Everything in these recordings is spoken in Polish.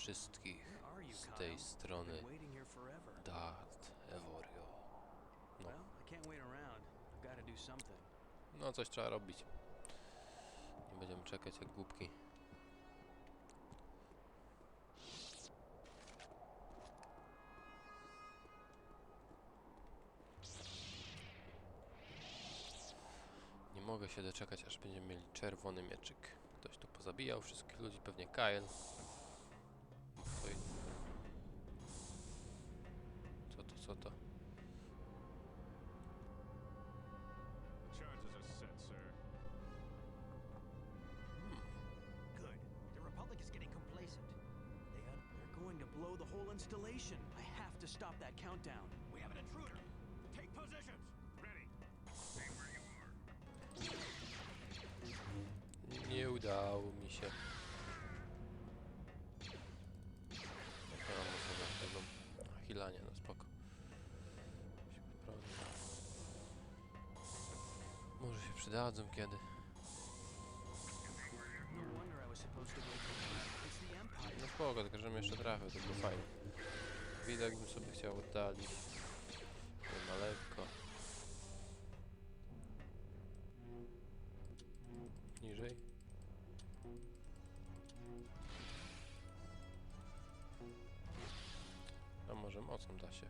wszystkich z Kyle? tej strony. Dart Evorio. No, no coś trzeba robić. Nie będziemy czekać jak głupki. Nie mogę się doczekać, aż będziemy mieli czerwony mieczyk. Ktoś tu pozabijał wszystkich ludzi, pewnie Kael. Whole installation. I have to stop that countdown. We have an intruder. Take positions. Ready. Stay where you are. Nie udało mi się. Ja mam sobie tego hilanie, no spoko. Się. Może się przydadzą kiedy. Spoko, tylko żebym jeszcze trafił, to było fajnie. Widok bym sobie chciał oddalić. To na lekko. Niżej. A może mocą da się.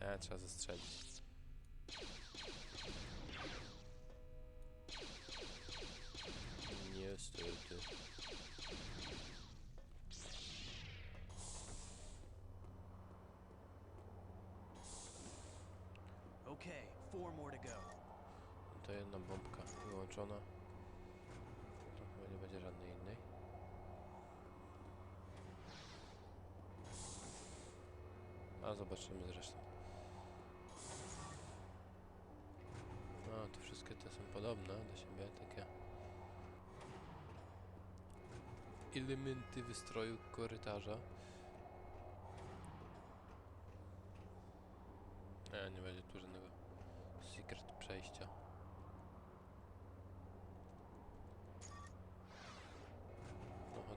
E, trzeba zestrzelić. Niestety. Okay, four more to go. To jedna bombka wyłączona. To nie będzie żadnej innej. A zobaczymy zresztą. No, to wszystkie te są podobne do siebie, takie elementy wystroju korytarza. Nie, nie będzie tu żadnego secret przejścia. No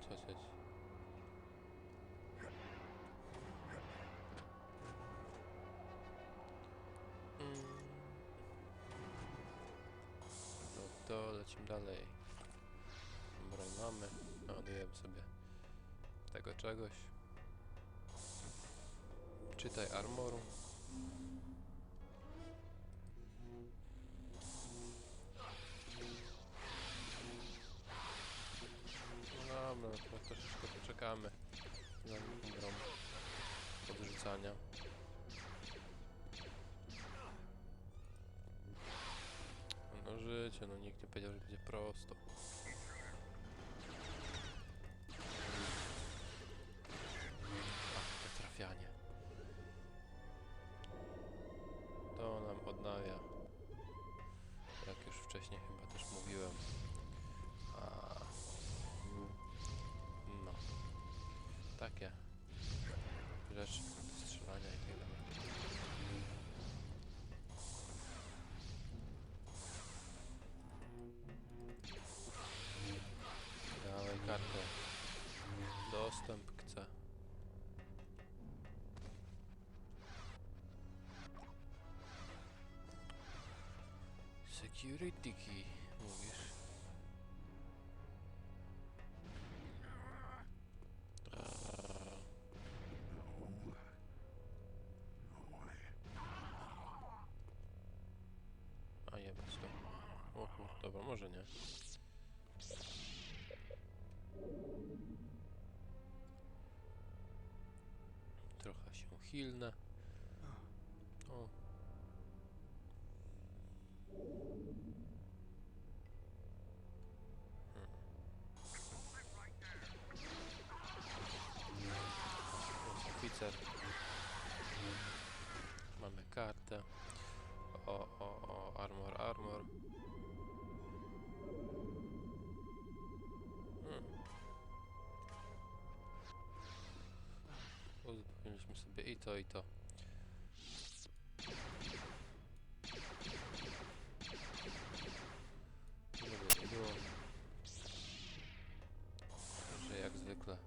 Mm. No to lecimy dalej. Broń mamy. Ładujemy sobie tego czegoś. Czytaj armoru. Poczekamy. Zanim umrą podrzucania. No życie, no nikt nie powiedział, że będzie prosto. Security key, mówisz? A jebać to. O dobra, może nie. Trochę się hilnę. to i to. Żeby nie było. Że jak zwykle.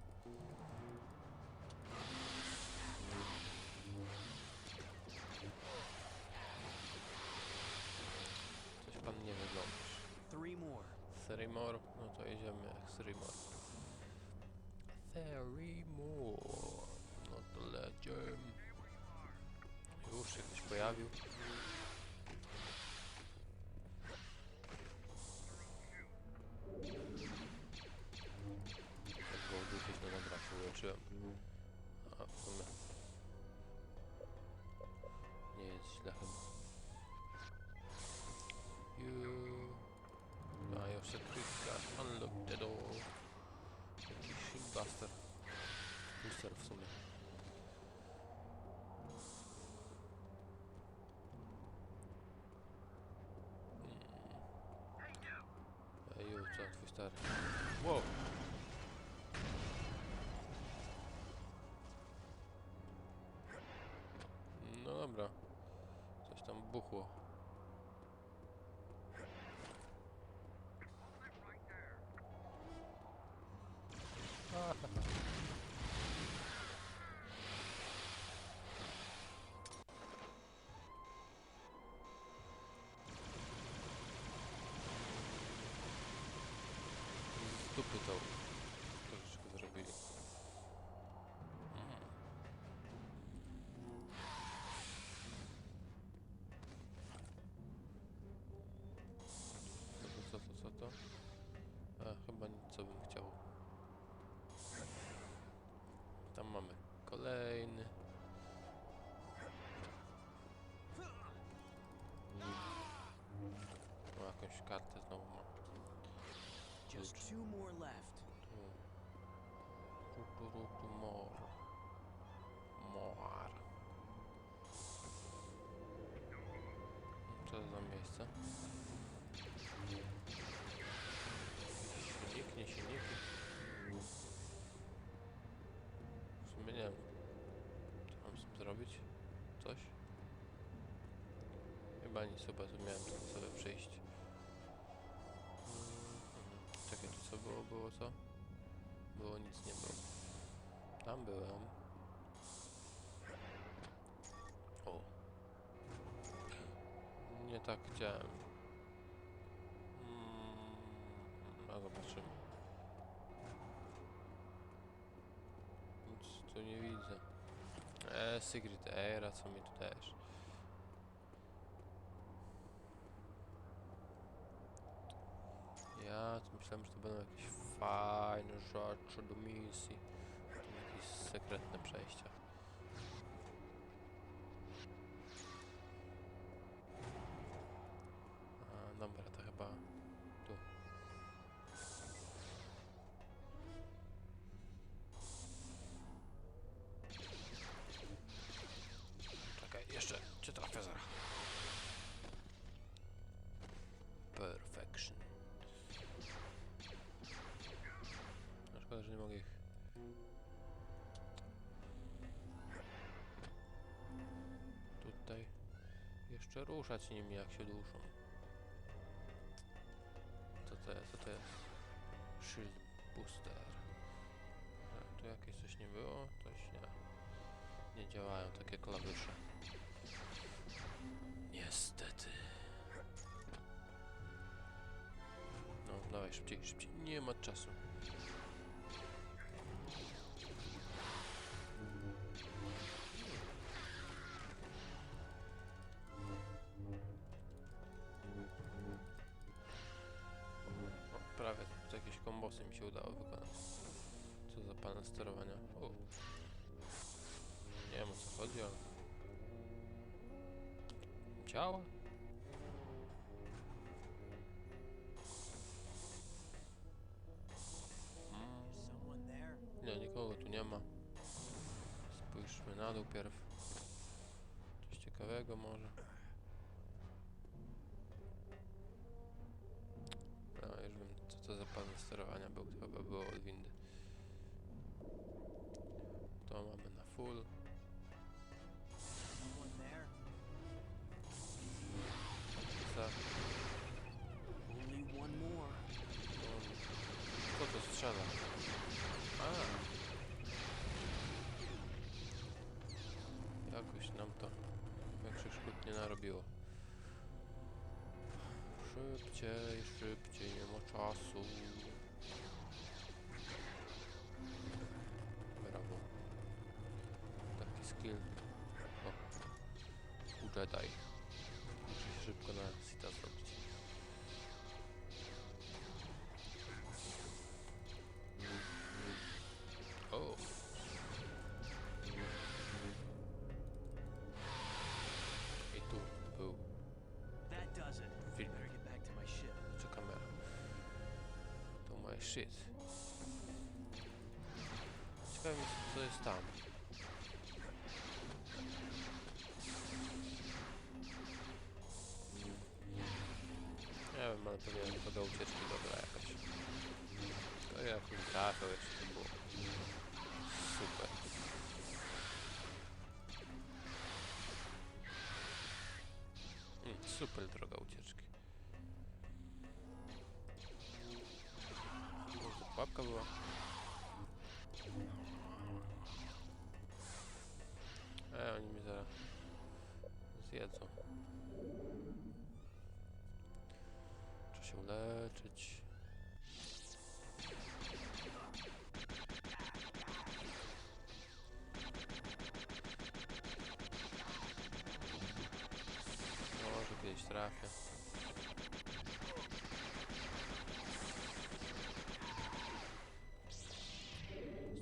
Coś pan nie wyglądasz. Three more. Three more. No to jedziemy jak three more. Już się Co, twój stary. Wow! No dobra. Coś tam buchło. Co bym chciał. Tam mamy kolejny. O, jakąś kartę znowu mam. Just two more left. Tu. Tu, tu, tu, mor. Moar. Co to za miejsce? Silnik, nie silnik. W sumie nie wiem. Co mam z tym zrobić? Coś? Chyba nic, chyba tu miałem tylko sobie przejść. Mhm. Czekaj, co było? Było co? Było nic nie było. Tam byłem. O. Nie tak chciałem. Mm, a zobaczymy. Nic tu nie widzę. Eee, Secret Era, co mi tu dajesz? Ja tu myślałem, że to będą jakieś fajne rzeczy do misji. Jakieś sekretne przejścia. Jeszcze ruszać nimi jak się duszą. Co to jest? Co to jest? Shield booster. A, tu jakieś coś nie było? Coś nie. Nie działają takie klawisze. Niestety. No, dawaj szybciej, szybciej. Nie ma czasu. Kombosy mi się udało wykonać. Co za panel sterowania. U. Nie wiem o co chodzi, ale... There? Nie, nikogo tu nie ma. Spójrzmy na dół pierw. Coś ciekawego może. Panel sterowania był. Chyba było od windy. To mamy na full. Za... Co to strzela? A. Jakoś nam to większych szkód nie narobiło. Szybciej, szybciej, nie ma czasu. Brawo. Taki skill. O. U Jedi. To my shit. Ciekawe mnie, co jest tam. Nie wiem, ale pewnie droga ucieczki dobra jakaś. Tylko jak mi trafiał jeszcze to było super. Mm, super droga ucieczki.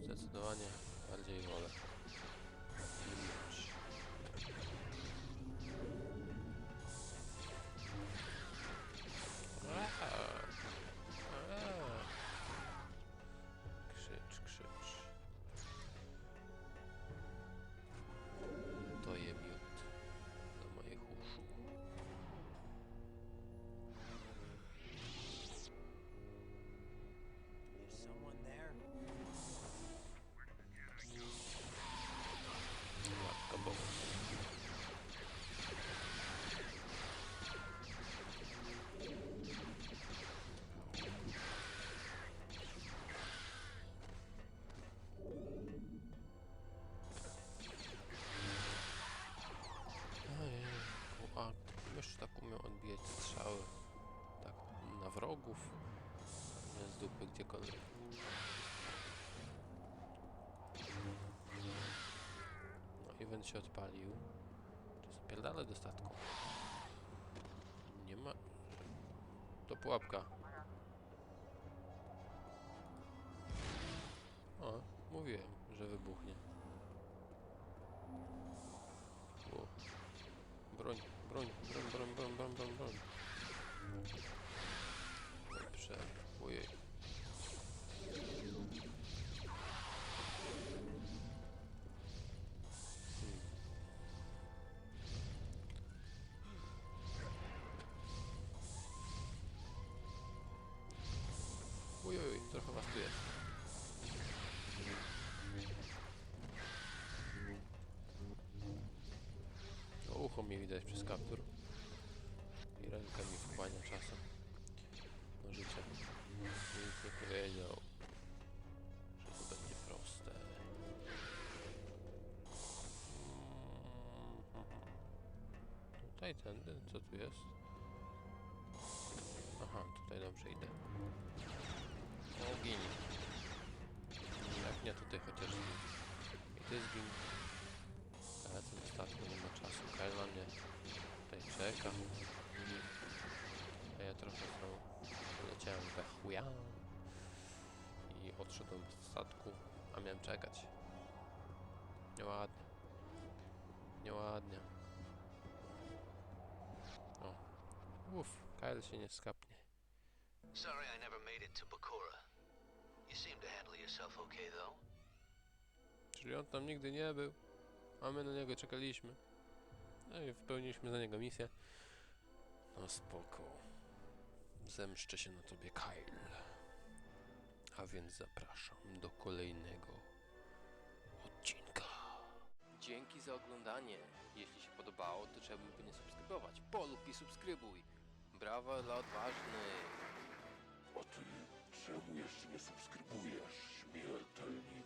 Zdecydowanie bardziej wolę. Wrogów. Nie z dupy gdziekolwiek. No, event się odpalił. To zapierdalę do statku. Nie ma... To pułapka. O, mówiłem, że wybuchnie. Tu jest. O, ucho mi widać przez kaptur. I ręka mi wchłania czasem. No życie. Nic nie powiedział. Że to będzie proste. Tutaj tędy, co tu jest? Aha, tutaj dobrze idę. O, gin. Jak nie tutaj chociaż. I ty zgin. Lecę do statku, nie ma czasu. Kyle na mnie tutaj czeka. A ja trochę znowu leciałem we chuja. I odszedłem z statku, a miałem czekać. Nieładnie. Nieładnie. O. Uff, Kyle się nie skapnie. Sorry I never made it to Bakura. You seem to handle yourself okay, though. Czyli on tam nigdy nie był, a my na niego czekaliśmy. No i wypełniliśmy za niego misję. No spoko. Zemszczę się na tobie, Kyle. A więc zapraszam do kolejnego odcinka. Dzięki za oglądanie. Jeśli się podobało, to czemu by nie subskrybować? Polub i subskrybuj. Brawa dla odważnych. A ty czemu jeszcze nie subskrybujesz, śmiertelniku?